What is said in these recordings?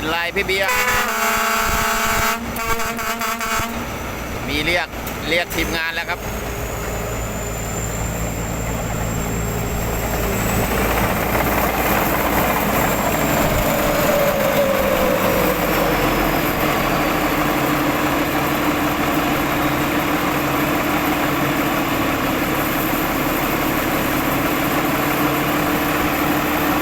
เป็นไรพี่เบียร์มีเรียกเรียกทีมงานแล้วครับ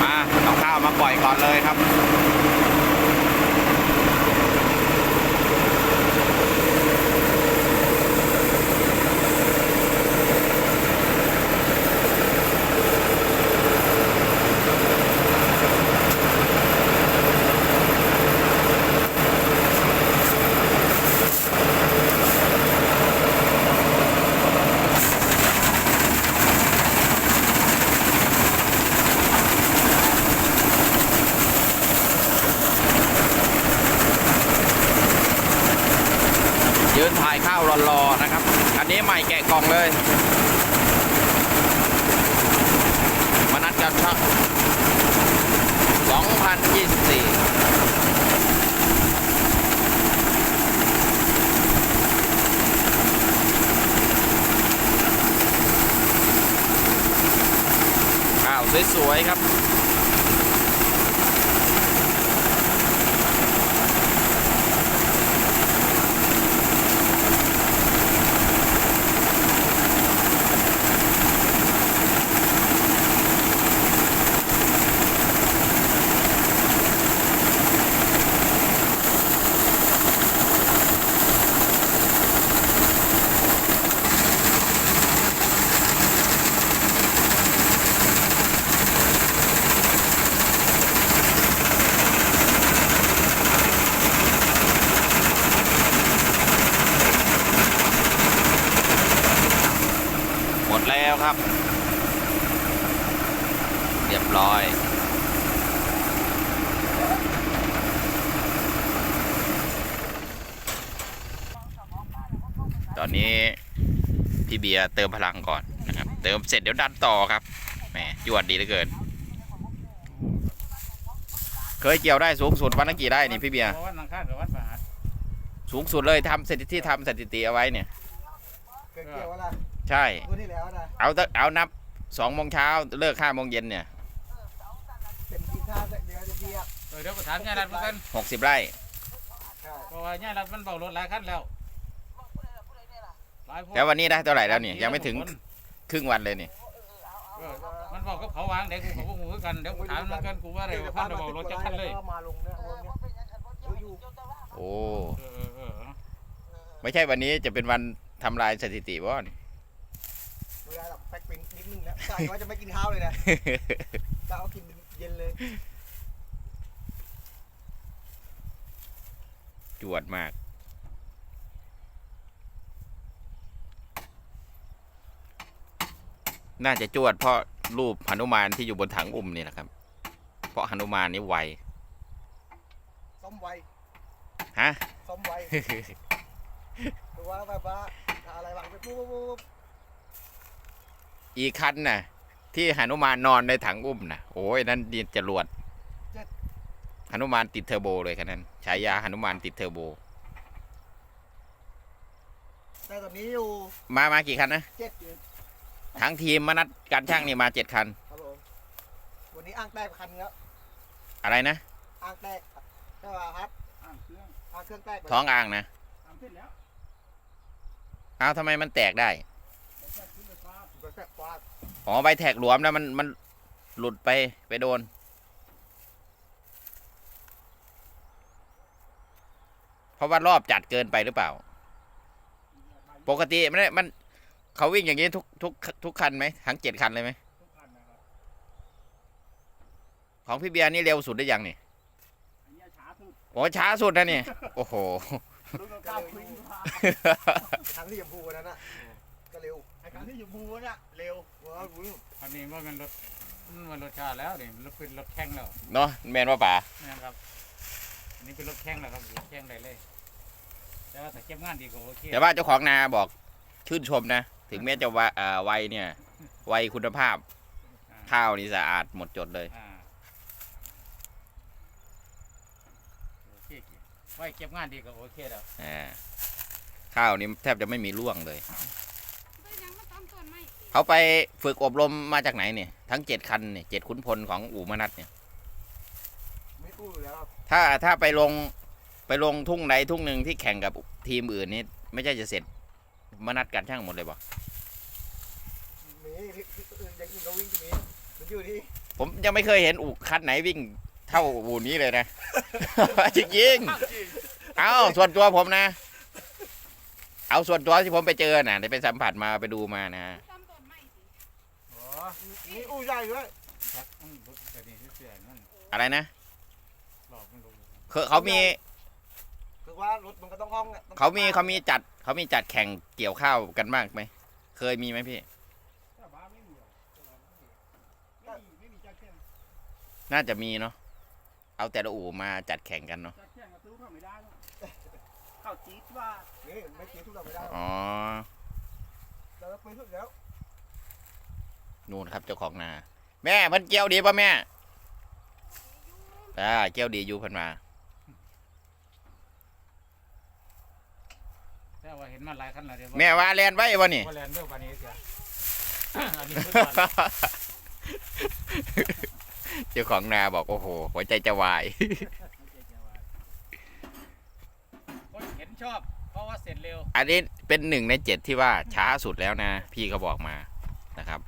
มาเอาข้าวมาปล่อยก่อนเลยครับ ยืนถ่ายข้าว รอนะครับ อันนี้ใหม่แกะกล่องเลย มานัดกันครับ2024ข้าวสวยๆครับ ห มครับ เรียบร้อยตอนนี้พี่เบียร์เติมพลังก่อนนะครับ เติมเสร็จเดี๋ยวดันต่อครับแหมจวดดีเหลือเกิน เคยเกี่ยวได้สูงสุดวันละกี่ได้นี่พี่เบียร์วันอังคารกับวันพฤหัสสูงสุดเลยทำสถิติที่ทำสถิติเอาไว้เนี่ยเกิดเกี่ยวอะไร ใช่ วันที่แล้วนะเอาตั้งเอานับสองโมงเช้าเลิกห้าโมงเย็นเนี่ยเป็นกีตาร์เดียวจะเทียบเออเดี๋ยวก็ถามย่ารัดเหมือนกันหกสิบไร่ใช่เพราะว่าย่ารัดมันเบารถหลายคันแล้วหลายพแล้ววันนี้ได้เท่าไหร่แล้วเนี่ยยังไม่ถึงครึ่งวันเลยนี่เออมันบอกกับเขาวางเดี๋ยวกูกับพวกมึงคือกันเดี๋ยวกูถามมันกันกูว่าอะไรว่าพันเบารถจะคันเลยก็มาลงเนี่ยวนเนี่ยเดี๋ยวอยู่โอ้เออเออเออไม่ใช่วันนี้จะเป็นวันทำลายสถิติบ่นี่เวลาแบบแพ็คเป็นนิดนึงแล้วใช่ว่าจะไม่กินข้าวเลยนะจะเอากินเย็นเลยจวดมาก น่าจะจวดเพราะรูปหนุมานที่อยู่บนถังอุ้มนี่แหละครับ เพราะหนุมานนี่ไวซ้อมไวฮะซ้อมไวหรือว่าแบบว่าอะไรบางไปปุ๊บปุ๊บปุ๊บ อีกคันน่ะ ที่หนุมานนอนในถังอุ้มน่ะโอ้ยนั่นดิจรวดหนุมานติดเทอร์โบเลยคันนั้นฉายาหนุมานติดเทอร์โบ แต่ตอนนี้อยู่มามากี่คันนะเจ็ดอยู่ทั้งทีมมานัดการช่างนี่มาเจ็ดคัน ครับผมวันนี้อ่างแตกคันแล้วอะไรนะอ่างแตกใช่ป่ะครับอ่างเครื่องอ่างเครื่องแตกท้องอ่างนะอ่างเสร็จแล้วอ้าวทำไมมันแตกได้ แทกฟาดอ๋อใบแท็กหลวมแล้วมันมันหลุดไปไปโดน เพราะว่ารอบจัดเกินไปหรือเปล่า ปกติมันมันเขาวิ่งอย่างนี้ทุกทุกทุกคันไหมทั้งเจ็ดคันเลยไหมทุกคันนะครับของพี่เบียร์นี่เร็วสุดได้ยังนี่อันนี้ช้าสุดโอ้ช้าสุดนะนี่โอ้โห รุ่นเก้าคุยพาทางที่ยมพูวันนั้นอะก็เร็ว ไอ้คันที่อยู่บูเนี่ยเร็วว้าวรู้คันนี้ว่ามันรถมันรถชาแล้วนี่รถเป็นรถแข่งแล้วเนาะแมนว่าป่านะครับอันนี้เป็นรถแข่งแล้วครับรถแข่งได้เลย แต่ว่าถ้าเก็บงานดีกว่าโอเคแต่ว่าเจ้าของนาบอกชื่นชมนะ ถึงแม้จะว่าอ่าวัยเนี่ยวัยคุณภาพอ่าข้าวนี่สะอาดหมดจดเลยอ่าไว้เก็บงานดีก็โอเคแล้วอ่าข้าวนี่แทบจะไม่มีร่วงเลย ก็ยังมาต้นต้นไม้ เขาไปฝึกอบรมมาจากไหนเนี่ย ทั้งเจ็ดคันเนี่ยเจ็ดขุนพลของอู่มนัดเนี่ย ไม่กู้อยู่แล้วครับถ้าถ้าไปลงไปลงทุ่งใดทุ่งหนึ่งที่แข่งกับทีมอื่นนี่ไม่ใช่จะเสร็จมนัดกันช่างหมดเลยบ่มีที่ที่อื่นอย่างอื่นก็วิ่งจะมีมันอยู่ที่ผมยังไม่เคยเห็นอู่คันไหนวิ่งเท่าอู่นี้เลยนะจริงๆเอาส่วนตัวผมนะ เอาส่วนตัวที่ผมไปเจอน่ะได้ไปสัมผัสมาไปดูมานะ ต้นต้นไม้สิ อ๋อ มีอู้ใหญ่ด้วยจักมันรถแต่นี่เสียนั่นอะไรนะหลอกมันลงคือเขามีคือว่ารถมันก็ต้องห้องอะต้องเขามีเขามีจัดเขามีจัดแข่งเกี่ยวข้าวกันบ้างไหมเคยมีไหมพี่ แต่บ้าไม่มีหรอกไม่มีไม่มีจักแข่งน่าจะมีเนาะเอาแต่ละอู่มาจัดแข่งกันเนาะจักแข่งก็ซื้อเข้าไม่ได้หรอกเข้าจี๊ดว่า นี่ไม่กินทุกอย่างไม่ได้อ๋อแต่เราไปทุกแล้ว นู่นครับเจ้าของนา แม่เพันเกี่ยวดีป่ะแม่อ่าเกี่ยวดีอยู่เพันมาแต่ว่าเห็นมาหลายคันแล้วเดี๋ยวแม่ว่าแลนไว้วะนี่ ว่าแลนด์เรื่องวันนี้เสียอันนี้คือก่อนเจ้าของนาบอกโอ้โหหัวใจจะวาย คนเห็นชอบ เพราะว่าเสร็จเร็ว อันนี้เป็นหนึ่งในเจ็ดที่ว่าช้าสุดแล้วนะ พี่เขาบอกมานะครับ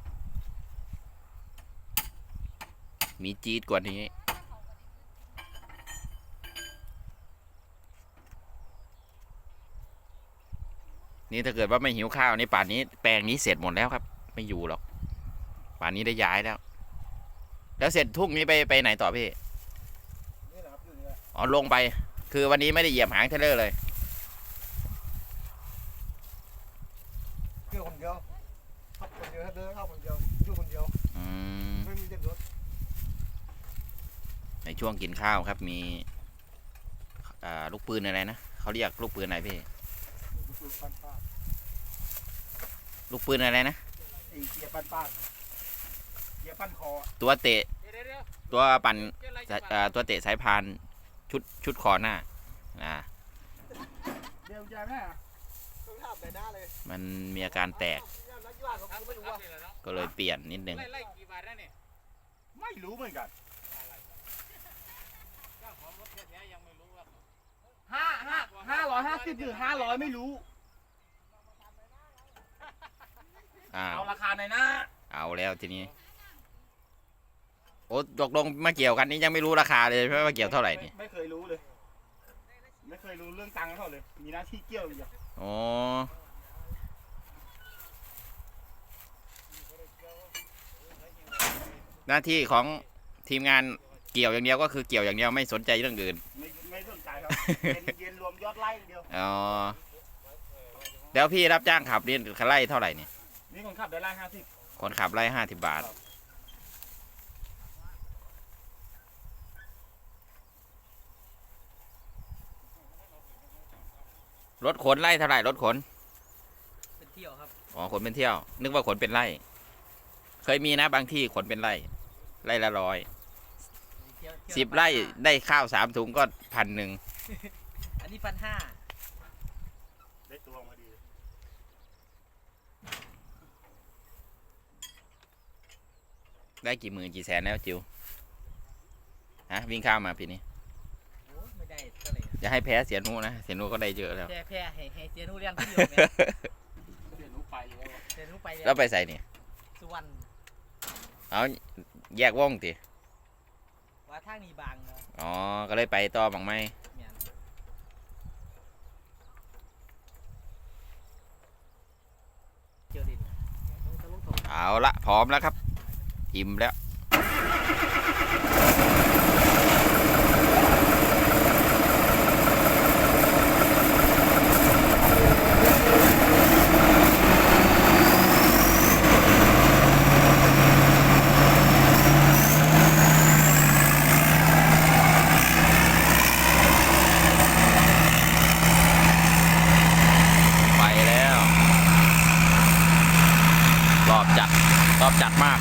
มีจี๊ดกว่านี้นี่ถ้าเกิดว่าไม่หิวข้าวนี่ป่านนี้แปลงนี้เสร็จหมดแล้วครับ ไม่อยู่หรอก ป่านนี้ได้ย้ายแล้ว แล้วเสร็จทุ่งนี้ไปไปไหนต่อพี่อ๋อลงไป คือวันนี้ไม่ได้เหยียบหางเทเลอร์เลย เกี่ยวคนเดียวขับคนเดียวถ้าเดินเข้าคนเดียวอยู่คนเดียว อืม ไม่มีเด็กรถ ในช่วงกินข้าวครับมีอ่าลูกปืนอะไรนะเขาเรียกลูกปืนอะไรพี่คือปั้นป้าดลูกปืนอะไรนะไอ้เกียร์ปั้นป้าดเกียร์ปั้นคอตัวเตะเดี๋ยวเดี๋ยวเดี๋ยวตัวปั่นเดี๋ยวอะไรสาจะยอ่าตัวเตะสายพานชุดชุดคอหน้าอ่าเดี๋ยวจะแม่ต้องทำแต่หน้าเลยมันมีอาการแตกนักกีฬาเขาไม่รู้ว่าก็เลยเปลี่ยนนิดนึงไล่ไล่กี่บาทนะเนี่ยไม่รู้เหมือนกัน เจ้าของรถแท้ๆยังไม่รู้ว่า ห้าห้าห้าร้อยห้าสิบหรือห้าร้อยไม่รู้ อ้าวเอาราคาในอยนะเอาแล้วทีนี้ โอ้ตกลงมาเกี่ยวกันนี่ยังไม่รู้ราคาเลยใช่ไหมว่าเกี่ยวเท่าไหร่นี่ไม่เคยรู้เลย ไม่เคยรู้เรื่องตังค์เท่าเลย มีหน้าที่เกี่ยวอย่างเดียวอ๋อหน้าที่ของทีมงานเกี่ยวอย่างเดียวก็คือเกี่ยวอย่างเดียวไม่สนใจเรื่องอื่น ไม่ เป็นเย็นรวมยอดไล่อย่างเดียวอ๋อแล้วพี่รับจ้างขับนี่ไล่เท่าไหร่เนี่ยนี่คนขับได้ไล่ห้าสิบคนขับไล่ห้าสิบบาท รถขนไล่เท่าไหร่รถขนเป็นเที่ยวครับอ๋อขนเป็นเที่ยว นึกว่าขนเป็นไร่เคยมีนะบางที่ขนเป็นไร่ไร่ละร้อยเที่ยวเที่ยวสิบไร่ได้ข้าวสามถุงก็พันหนึ่ง อันนี้พันห้าได้ตัวมาดีได้กี่หมื่นกี่แสนแล้วจิวฮะวิ่งข้าวมาปีนี้ โอ้ไม่ได้เท่าไหร่อย่าให้แพ้เสียหนูนะเสียหนูก็ได้เยอะแล้ว แพ้แพ้ให้ให้เสียหนูเรียนที่เดียวเนี่ยเดี๋ยวหนูไปแล้วเสียหนูไปแล้วไปใส่นี่สุวรรณเอาแยกว่องติว่าทางนี้บางเนาะอ๋อก็เลยไปต่อบังไม่แม่นเที่ยวดินต้องตะลุกถง เอาละพร้อมแล้วครับ อิ่มแล้ว ไปแล้ว รอบจัด รอบจัดมาก